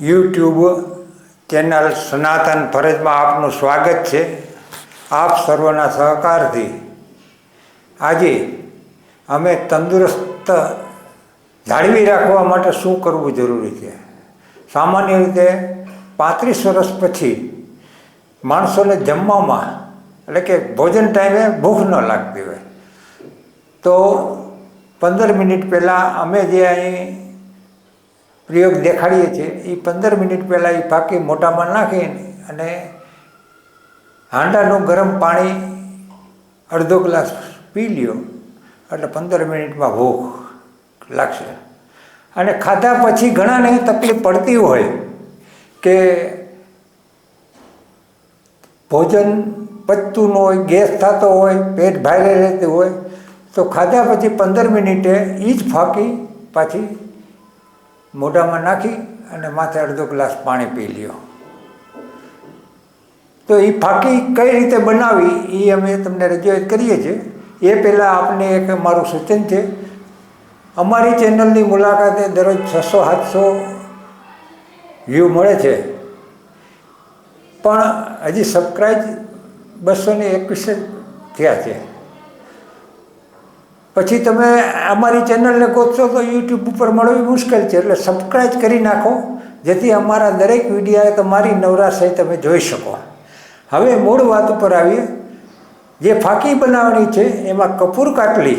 YouTube channel સનાતન ફરજમાં આપનું સ્વાગત છે. આપ સર્વના સહકારથી. આજે અમે તંદુરસ્ત, જાળવી રાખવા માટે શું કરવું જરૂરી છે? સામાન્ય રીતે પાંત્રીસ વર્ષ પછી માણસોને જમવામાં, એટલે કે ભોજન ટાઈમે ભૂખ ન લાગતી હોય. તો પંદર મિનિટ પહેલાં અમે જે અહીં પ્રયોગ દેખાડીએ છીએ. એ પંદર મિનિટ પહેલાં એ પાકી મોટામાં નાખી અને હાંડાનું ગરમ પાણી અડધો ગ્લાસ પી લ્યો. એટલે પંદર મિનિટમાં ભૂખ લાગશે. અને ખાધા પછી ઘણાને તકલીફ પડતી હોય કે ભોજન પચતું ન હોય, ગેસ થતો હોય, પેટ ભારે રહેતું હોય, તો ખાધા પછી પંદર મિનિટે એ જ ફાંકી પાછી મોઢામાં નાખી અને માથે અડધો ગ્લાસ પાણી પી લ્યો. તો એ ફાંકી કઈ રીતે બનાવી એ અમે તમને રજૂઆત કરીએ છીએ. એ પહેલાં આપને એક મારું સૂચન છે. અમારી ચેનલની મુલાકાતે દરરોજ છસો, સાતસો વ્યૂ મળે છે. પણ હજી સબસ્ક્રાઈબ બસો ને એકવીસ થયા છે. પછી તમે અમારી ચેનલને ગોતશો તો યુટ્યુબ ઉપર મળવી મુશ્કેલ છે, એટલે સબસ્ક્રાઈબ કરી નાખો, જેથી અમારા દરેક વિડીયા તમારી નવરાશય તમે જોઈ શકો. હવે મૂળ વાત ઉપર આવીએ. જે ફાંકી બનાવવાની છે, એમાં કપૂર કાટલી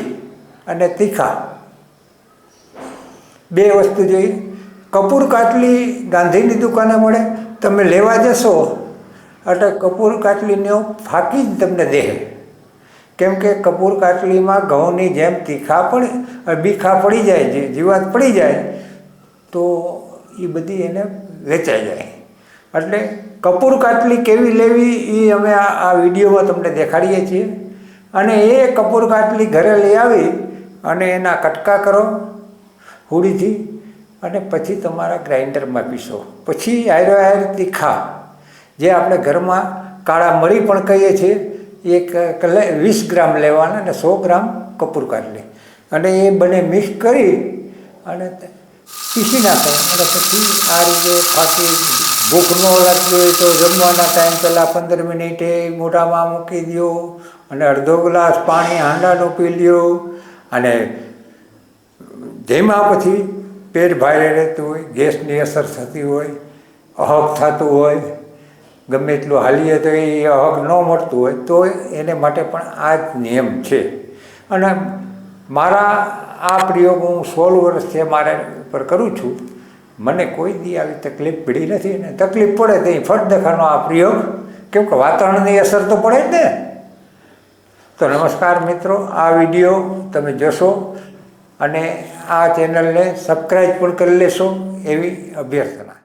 અને તીખા. બે વસ્તુ જોઈએ. કપૂર કાટલી ગાંધીની દુકાને મળે, તમે લેવા જશો, એટલે કપૂર કાટલીનો ફાંકી જ તમને દે કેમ કે કપૂર કાટલીમાં ઘઉંની જેમ તીખા પણ બીખા પડી જાય, જે જીવાત પડી જાય, તો એ બધી એને વેચાઈ જાય. એટલે કપૂર કાટલી કેવી લેવી એ અમે આ વિડીયોમાં તમને દેખાડીએ છીએ. અને એ કપૂર કાટલી ઘરે લઈ આવી અને એના કટકા કરો હોળીથી અને પછી તમારા ગ્રાઇન્ડરમાં પીસો. પછી આયરો આયર તીખા. જે આપણે ઘરમાં કાળા મરી પણ કહીએ છીએ એક વીસ ગ્રામ લેવાના અને સો ગ્રામ કપૂર કાઢલી. અને એ બંને મિક્સ કરી અને પીસી નાખે. અને પછી આ રીતે ફાંકી ભૂખ ન લાગતી હોય તો જમવાના ટાઈમ પહેલાં પંદર મિનિટે મોઢામાં મૂકી દો અને અડધો ગ્લાસ પાણી હાંડાનું પી લ્યો. અને જેમાં પછી પેટ ભારે રહેતું હોય, ગેસની અસર થતી હોય અહક થતું હોય ગમે એટલું હાલીએ તો એ અહક ન મળતું હોય, તો એને માટે પણ આ જ નિયમ છે. અને મારા આ પ્રયોગ હું સોળ વર્ષથી મારા ઉપર કરું છું, મને કોઈ દી આવી તકલીફ પડી નથી ને તકલીફ પડે તો એ ફટ દેખાનો આ પ્રયોગ. કેમ કે વાતાવરણની અસર તો પડે જ ને. તો નમસ્કાર મિત્રો, આ વીડિયો તમે જોશો અને આ ચેનલને સબસ્ક્રાઈબ પણ કરી લેશો એવી અભ્યર્થના.